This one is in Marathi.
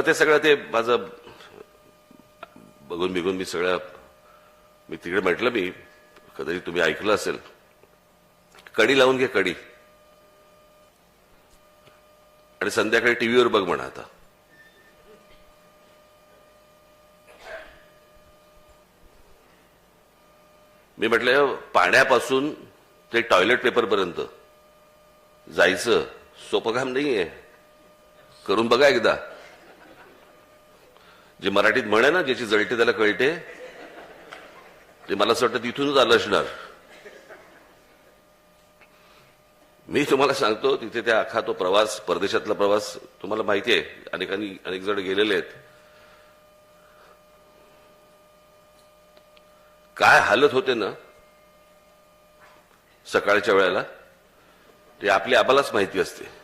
मग ते सगळं ते माझं बघून बिघून मी सगळं मी तिकडे म्हटलं मी कदाचित तुम्ही ऐकलं असेल. कडी लावून घे कडी. आणि संध्याकाळी टीव्हीवर बघ म्हणा आता. मी म्हटलं पाण्यापासून ते टॉयलेट पेपरपर्यंत जायचं सोपं काम नाहीये. करून बघा एकदा. जे मराठीत म्हणे ना ज्याची जळते त्याला कळते. ते मला असं वाटतं तिथूनच आलं असणार. मी तुम्हाला सांगतो तिथे त्या अख्खा तो प्रवास परदेशातला प्रवास तुम्हाला माहिती आहे. अनेकांनी अनेक जण गेलेले आहेत. काय हालत होते ना सकाळच्या वेळेला ते आपली आम्हालाच माहिती असते.